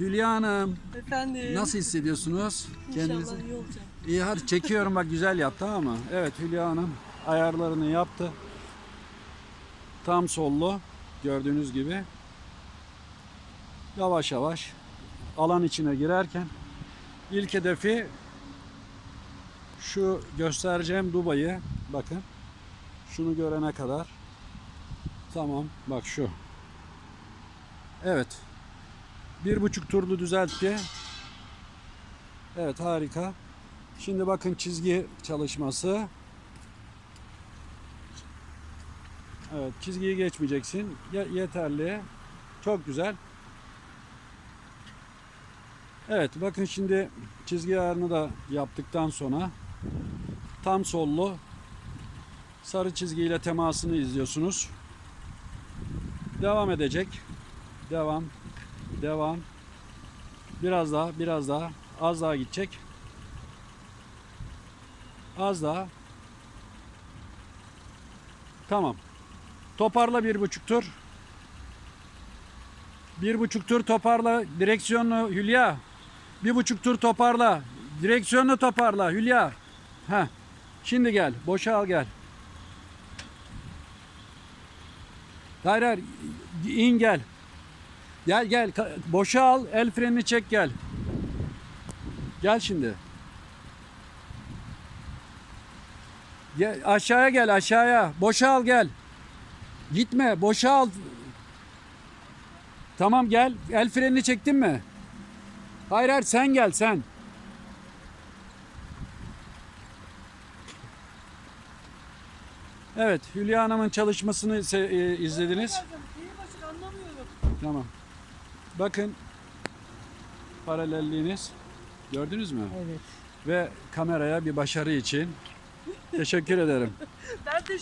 Hülya Hanım Efendim. nasıl hissediyorsunuz? Kendinizi? İnşallah iyi olacak. İyi hadi çekiyorum bak güzel yap tamam mı? Evet Hülya Hanım ayarlarını yaptı. Tam sollu gördüğünüz gibi. Yavaş yavaş alan içine girerken ilk hedefi şu göstereceğim Dubai'yi bakın. Şunu görene kadar. Tamam bak şu. Evet. Bir buçuk turlu düzeltti. Evet harika. Şimdi bakın çizgi çalışması. Evet çizgiyi geçmeyeceksin. Ye- yeterli. Çok güzel. Evet bakın şimdi çizgi ayarını da yaptıktan sonra tam sollu sarı çizgiyle temasını izliyorsunuz. Devam edecek. Devam. Devam. Biraz daha, biraz daha. Az daha gidecek. Az daha. Tamam. Toparla bir buçuk tur. Bir buçuk tur toparla. Direksiyonlu Hülya. Bir buçuk tur toparla. Direksiyonlu toparla Hülya. Heh. Şimdi gel. Boşa al gel. Hayır hayır. İn gel. Gel gel. Boşa al. El frenini çek gel. Gel şimdi. Gel, aşağıya gel aşağıya. Boşa al gel. Gitme boşa al. Tamam gel. El frenini çektin mi? Hayır hayır sen gel sen. Evet Hülya Hanım'ın çalışmasını e, izlediniz. Tamam. Bakın paralelliğiniz gördünüz mü? Evet. Ve kameraya bir başarı için teşekkür ederim. Ben de